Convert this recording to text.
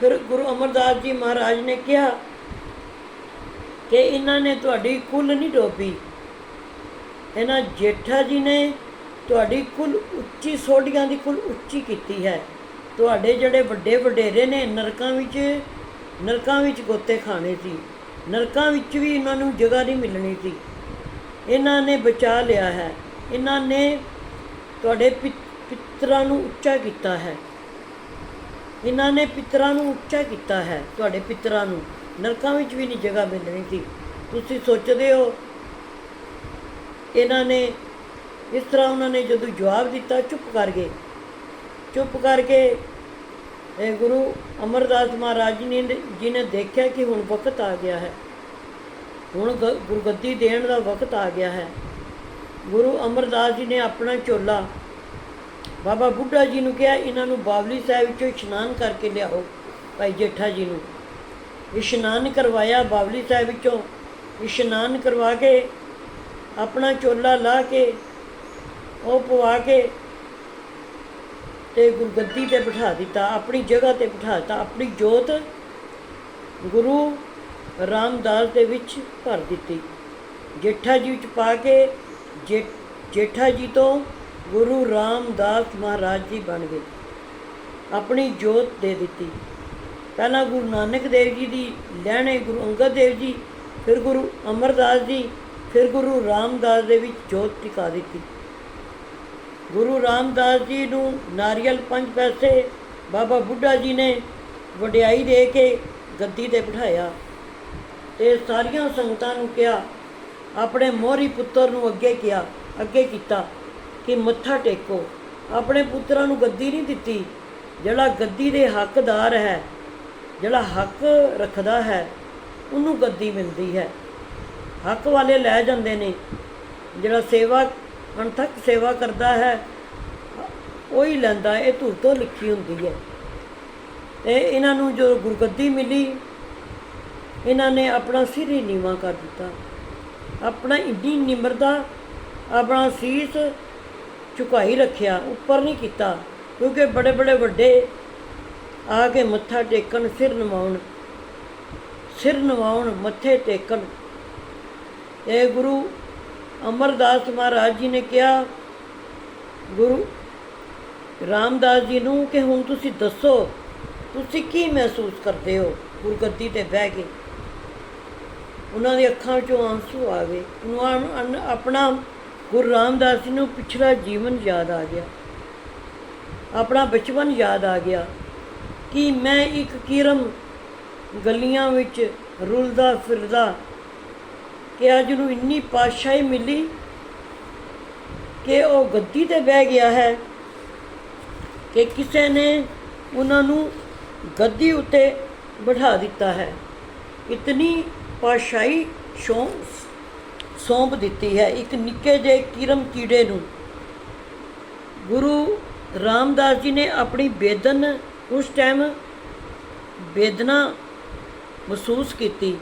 ਫਿਰ ਗੁਰੂ ਅਮਰਦਾਸ ਜੀ ਮਹਾਰਾਜ ਨੇ ਕਿਹਾ ਕਿ ਇਹਨਾਂ ਨੇ ਤੁਹਾਡੀ ਕੁੱਲ ਨਹੀਂ ਡੋਬੀ ਇਹਨਾਂ ਜੇਠਾ ਜੀ ਨੇ ਤੁਹਾਡੀ ਕੁੱਲ ਉੱਚੀ, ਸੋਢੀਆਂ ਦੀ ਕੁੱਲ ਉੱਚੀ ਕੀਤੀ ਹੈ। ਤੁਹਾਡੇ ਜਿਹੜੇ ਵੱਡੇ ਵਡੇਰੇ ਨੇ, ਨਰਕਾਂ ਵਿੱਚ ਨਰਕਾਂ ਵਿੱਚ ਗੋਤੇ ਖਾਣੇ ਸੀ। ਨਰਕਾਂ ਵਿੱਚ ਵੀ ਇਹਨਾਂ ਨੂੰ ਜਗ੍ਹਾ ਨਹੀਂ ਮਿਲਣੀ ਸੀ। ਇਹਨਾਂ ਨੇ ਬਚਾ ਲਿਆ ਹੈ। ਇਹਨਾਂ ਨੇ ਤੁਹਾਡੇ ਪਿ- ਪਿੱਤਰਾਂ ਨੂੰ ਉੱਚਾ ਕੀਤਾ ਹੈ। ਇਹਨਾਂ ਨੇ ਪਿੱਤਰਾਂ ਨੂੰ ਉੱਚਾ ਕੀਤਾ ਹੈ, ਤੁਹਾਡੇ ਪਿੱਤਰਾਂ ਨੂੰ। ਨਰਕਾਂ ਵਿੱਚ ਵੀ ਨਹੀਂ ਜਗ੍ਹਾ ਮਿਲਣੀ ਸੀ। ਤੁਸੀਂ ਸੋਚਦੇ ਹੋ, ਇਹਨਾਂ ਨੇ ਇਸ ਤਰ੍ਹਾਂ ਉਹਨਾਂ ਨੇ ਜਦੋਂ ਜਵਾਬ ਦਿੱਤਾ, ਚੁੱਪ ਕਰ ਗਏ। ਚੁੱਪ ਕਰਕੇ ਇਹ ਗੁਰੂ ਅਮਰਦਾਸ ਮਹਾਰਾਜ ਜੀ ਨੇ ਜੀ ਨੇ ਦੇਖਿਆ ਕਿ ਹੁਣ ਵਕਤ ਆ ਗਿਆ ਹੈ। ਹੁਣ ਗ- ਗੁਰਗੱਦੀ ਦੇਣ ਦਾ ਵਕਤ ਆ ਗਿਆ ਹੈ। ਗੁਰੂ ਅਮਰਦਾਸ ਜੀ ਨੇ ਆਪਣਾ ਝੋਲਾ ਬਾਬਾ ਬੁੱਢਾ ਜੀ ਨੂੰ ਕਿਹਾ, ਇਹਨਾਂ ਨੂੰ ਬਾਵਲੀ ਸਾਹਿਬ ਵਿੱਚੋਂ ਇਸ਼ਨਾਨ ਕਰਕੇ ਲਿਆਓ, ਭਾਈ ਜੇਠਾ ਜੀ ਨੂੰ। ਇਸ਼ਨਾਨ ਕਰਵਾਇਆ ਬਾਵਲੀ ਸਾਹਿਬ ਵਿੱਚੋਂ। ਇਸ਼ਨਾਨ ਕਰਵਾ ਕੇ ਆਪਣਾ ਚੋਲਾ ਲਾ ਕੇ, ਉਹ ਪਵਾ ਕੇ ਤੇ ਗੁਰਗੱਦੀ ਤੇ ਬਿਠਾ ਦਿੱਤਾ, ਆਪਣੀ ਜਗ੍ਹਾ ਤੇ ਬਿਠਾ ਦਿੱਤਾ, ਆਪਣੀ ਜੋਤ ਗੁਰੂ ਰਾਮਦਾਸ ਦੇ ਵਿੱਚ ਭਰ ਦਿੱਤੀ। ਜੇਠਾ ਜੀ ਵਿੱਚ ਪਾ ਕੇ ਜੇ- ਜੇਠਾ ਜੀ ਤੋਂ ਗੁਰੂ ਰਾਮਦਾਸ ਮਹਾਰਾਜ ਜੀ ਬਣ ਗਏ। ਆਪਣੀ ਜੋਤ ਦੇ ਦਿੱਤੀ। ਪਹਿਲਾਂ ਗੁਰੂ ਨਾਨਕ ਦੇਵ ਜੀ ਦੀ ਲਹਿਣੇ ਗੁਰੂ ਅੰਗਦ ਦੇਵ ਜੀ, ਫਿਰ ਗੁਰੂ ਅਮਰਦਾਸ ਜੀ, ਫਿਰ ਗੁਰੂ ਰਾਮਦਾਸ ਦੇ ਵਿੱਚ ਜੋਤ ਟਿਕਾ ਦਿੱਤੀ। ਗੁਰੂ ਰਾਮਦਾਸ ਜੀ ਨੂੰ ਨਾਰੀਅਲ ਪੰਜ ਪੈਸੇ ਬਾਬਾ ਬੁੱਢਾ ਜੀ ਨੇ ਵਡਿਆਈ ਦੇ ਕੇ ਗੱਦੀ ਤੇ ਬਿਠਾਇਆ ਤੇ ਸਾਰੀਆਂ ਸੰਗਤਾਂ ਨੂੰ ਕਿਹਾ, ਆਪਣੇ ਮੋਹਰੀ ਪੁੱਤਰ ਨੂੰ ਅੱਗੇ ਕਿਹਾ, ਅੱਗੇ ਕੀਤਾ। ਕਿ ਮੱਥਾ ਟੇਕੋ। ਆਪਣੇ ਪੁੱਤਰਾਂ ਨੂੰ ਗੱਦੀ ਨਹੀਂ ਦਿੱਤੀ। ਜਿਹੜਾ ਗੱਦੀ ਦੇ ਹੱਕਦਾਰ ਹੈ, ਜਿਹੜਾ ਹੱਕ ਰੱਖਦਾ ਹੈ, ਉਹਨੂੰ ਗੱਦੀ ਮਿਲਦੀ ਹੈ। ਹੱਕ ਵਾਲੇ ਲੈ ਜਾਂਦੇ ਨੇ। ਜਿਹੜਾ ਸੇਵਾ, ਅਣਥਕ ਸੇਵਾ ਕਰਦਾ ਹੈ, ਉਹ ਹੀ ਲੈਂਦਾ। ਇਹ ਧੁਰ ਤੋਂ ਲਿਖੀ ਹੁੰਦੀ ਹੈ। ਤੇ ਇਹਨਾਂ ਨੂੰ ਜਦੋਂ ਗੁਰਗੱਦੀ ਮਿਲੀ, ਇਹਨਾਂ ਨੇ ਆਪਣਾ ਸਿਰ ਹੀ ਨੀਵਾਂ ਕਰ ਦਿੱਤਾ। ਆਪਣਾ ਇੰਨੀ ਨਿਮਰਤਾ, ਆਪਣਾ ਸੀਸ ਝੁਕਾਈ ਰੱਖਿਆ, ਉੱਪਰ ਨਹੀਂ ਕੀਤਾ, ਕਿਉਂਕਿ ਬੜੇ ਬੜੇ ਵੱਡੇ ਆ ਕੇ ਮੱਥਾ ਟੇਕਣ, ਸਿਰ ਨਵਾਉਣ ਸਿਰ ਨਵਾਉਣ, ਮੱਥੇ ਟੇਕਣ। ਇਹ ਗੁਰੂ ਅਮਰਦਾਸ ਮਹਾਰਾਜ ਜੀ ਨੇ ਕਿਹਾ, ਗੁਰੂ ਰਾਮਦਾਸ ਜੀ ਨੂੰ ਕਿ ਹੁਣ ਤੁਸੀਂ ਦੱਸੋ, ਤੁਸੀਂ ਕੀ ਮਹਿਸੂਸ ਕਰਦੇ ਹੋ? ਗੁਰਗੱਦੀ ਤੇ ਬਹਿ ਕੇ। ਉਹਨਾਂ ਦੀ ਅੱਖਾਂ ਵਿੱਚੋਂ ਆਂਸੂ ਆ ਗਏ। ਉਹਨਾਂ ਆਪਣਾ ਗੁਰੂ ਰਾਮਦਾਸ ਜੀ ਨੂੰ ਪਿਛਲਾ ਜੀਵਨ ਯਾਦ ਆ ਗਿਆ। ਆਪਣਾ ਬਚਪਨ ਯਾਦ ਆ ਗਿਆ ਕਿ ਮੈਂ ਇੱਕ ਕਿਰਮ ਗਲੀਆਂ ਵਿੱਚ ਰੁਲਦਾ ਫਿਰਦਾ ਕਿ ਅੱਜ ਨੂੰ ਇੰਨੀ ਪਾਤਸ਼ਾਹੀ ਮਿਲੀ ਕਿ ਉਹ ਗੱਦੀ ਤੇ ਬਹਿ ਗਿਆ ਹੈ ਕਿ ਕਿਸੇ ਨੇ ਉਹਨਾਂ ਨੂੰ ਗੱਦੀ ਉੱਤੇ ਬਿਠਾ ਦਿੱਤਾ ਹੈ। ਇਤਨੀ ਪਾਤਸ਼ਾਹੀ ਸ਼ੌਂ ਸੌਂਪ ਦਿੱਤੀ ਹੈ, ਇੱਕ ਨਿੱਕੇ ਜਿਹੇ ਕਿਰਮ ਕੀੜੇ ਨੂੰ। ਗੁਰੂ ਰਾਮਦਾਸ ਜੀ ਨੇ ਆਪਣੀ ਬੇਦਨ ਉਸ ਟਾਈਮ ਬੇਦਨਾ ਮਹਿਸੂਸ ਕੀਤੀ।